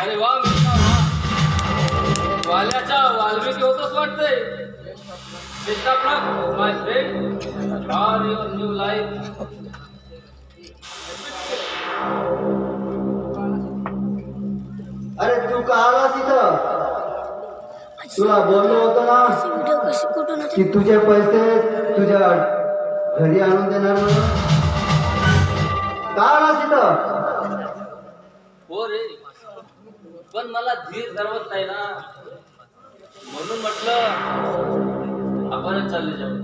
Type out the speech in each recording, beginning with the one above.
अरे वा मित्रा वा वाल्याच्या वाल्मिकी होतच वाटतंय. My friend for your new life अरे तू का आलास इथं? तुला बोललो होतो ना की तुझे पैसे तुझ्या घरी आणून देणार म्हणून. का आलास इथं? हो रे. पण मला धीर धरवत नाही ना. म्हणून म्हटलं आपणच चालले जाऊ.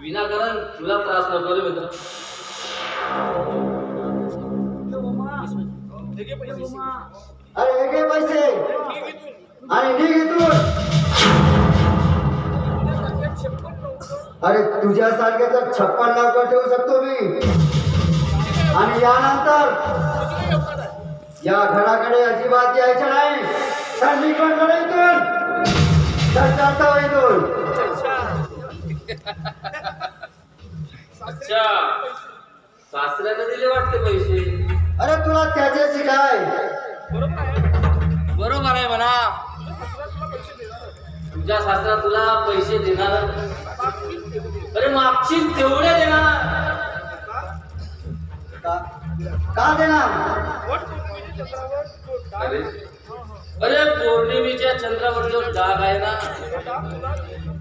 विनाकारण तुला त्रास नको रे मित्र. अरे हे घे पैसे. आणि निघ अरे तुझ्यासारखे तर छप्पन लाख ठेवू शकतो मी. आणि यानंतर या घराकडे अजिबात यायचं नाही. तर निघून कडे इथून तर चालता इथून अच्छा. सासऱ्याने दिले वाटते पैसे. अरे तुला त्याच्याशी काय बरोबर आहे म्हणा. तुझ्या सासरा तुला पैसे देणार. अरे मागची तेवढे देणार. का देणार? अरे अरे पौर्णिमेच्या चंद्रावर जो डाग आहे ना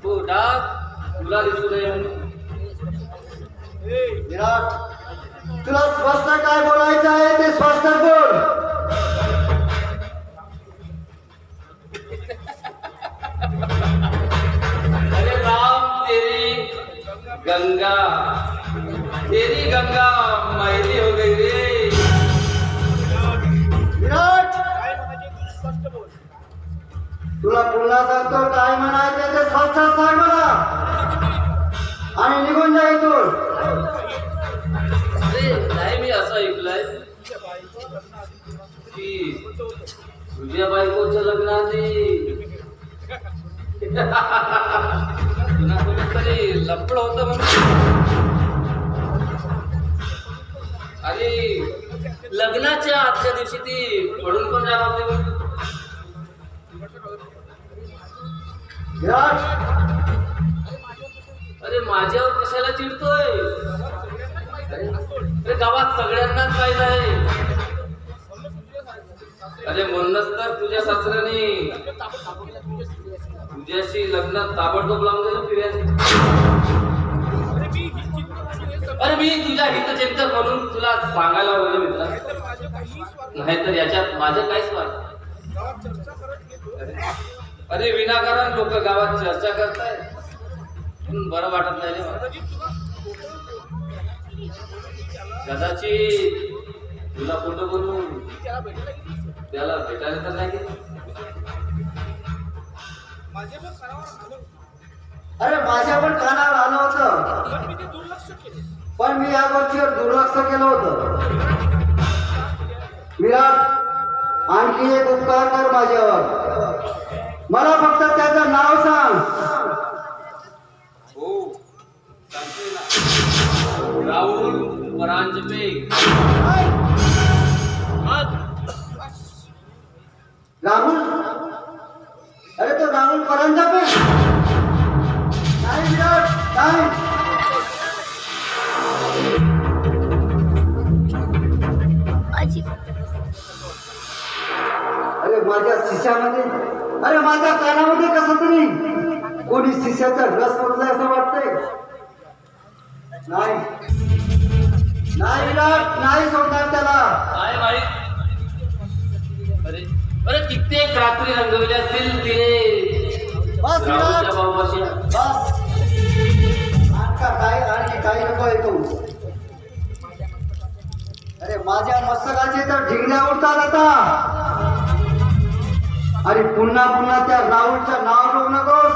तो डाग तुला दिसू नये विराट तुला स्पष्ट काय बोलायचं आहे ते स्पष्ट बोल. अरे राम तेरी गंगा तेरी गंगा मैली हो गई रे. तुला पुन्हा सांगतो काय म्हणायचं ते स्पष्ट सांग मला. आणि निघून जा इथून. नाही मी असं ऐकलंय की तुझ्या बायकोच्या लग्नाआधी तुला कोणीतरी लपड होत म्हणून. आणि लग्नाच्या आजच्या दिवशी ती पडून पण जाणार होती अरे माझ्यावर कशाला चिडतोय? अरे गावात सगळ्यांनाच माहीत आहे. अरे म्हणूनच तर तुझ्या सासऱ्याने तुझ्याशी लग्नात ताबडतोब लावून दिलं अरे मी तुझ्या हितचिंतक म्हणून तुला सांगायला वगैरे मित्र. नाहीतर याच्यात माझं काहीच वाटत अरे विनाकारण लोक गावात चर्चा करताय. बरं वाटत नाही रे कदाचित तुला फोटो करून त्याला भेटायला तर नाही अरे माझ्या पण कानावर आलं होतं. पण मी या गोष्टीवर दुर्लक्ष केलं होतं. विराट आणखी एक उपकार कर माझ्यावर. मला फक्त त्याचं नाव सांग. हो. राहुल परांजपे. राहुल? अरे तो राहुल परांजा पे नाही विराट नाही. अरे माझ्या शिष्यामध्ये अरे माझ्या कानामध्ये कसं तरी कोणी शिष्याचा रस पडलाय असं वाटतंय. नाही. नाही विराट नाही सोडणार त्याला. काय माहीत अरे अरे कित्येक रात्री रंगवले असतील तिने. बस विराट बस. आणखा काय आणखी काही नको ऐकू. अरे माझ्या मस्तकाचे तर ढिंगण्या उडतात आता अरे पुन्हा पुन्हा त्या राहुलच्या नाव घेऊ नको.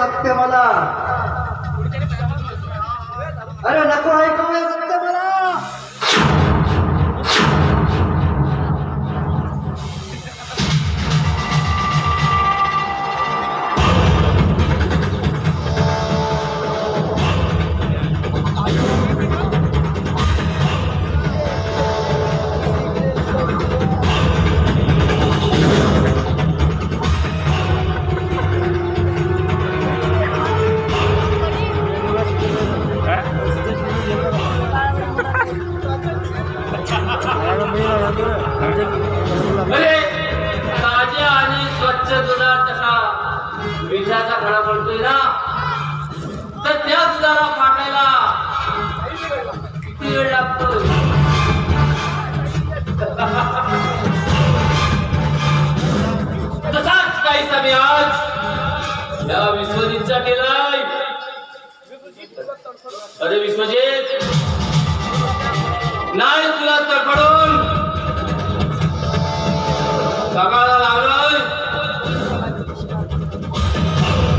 सत्य मला. ताजे आणि स्वच्छ दुधात विजाचा पडतोय ना तर त्या दुधाला फाटायला किती वेळ लागतो तसाच काही मी आज या केला. अरे विश्वजित! नाही तुला तडफडून! सकाळला लागल!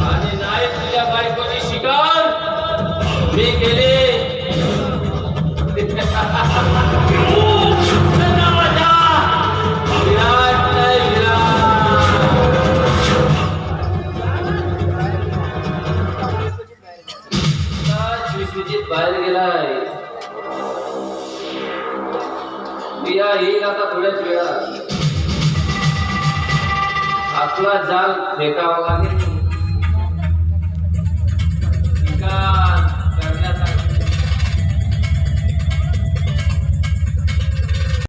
आणि नाही तुझ्या बायकोची शिकार मी केली! आपला जाल फेकावा लागेल.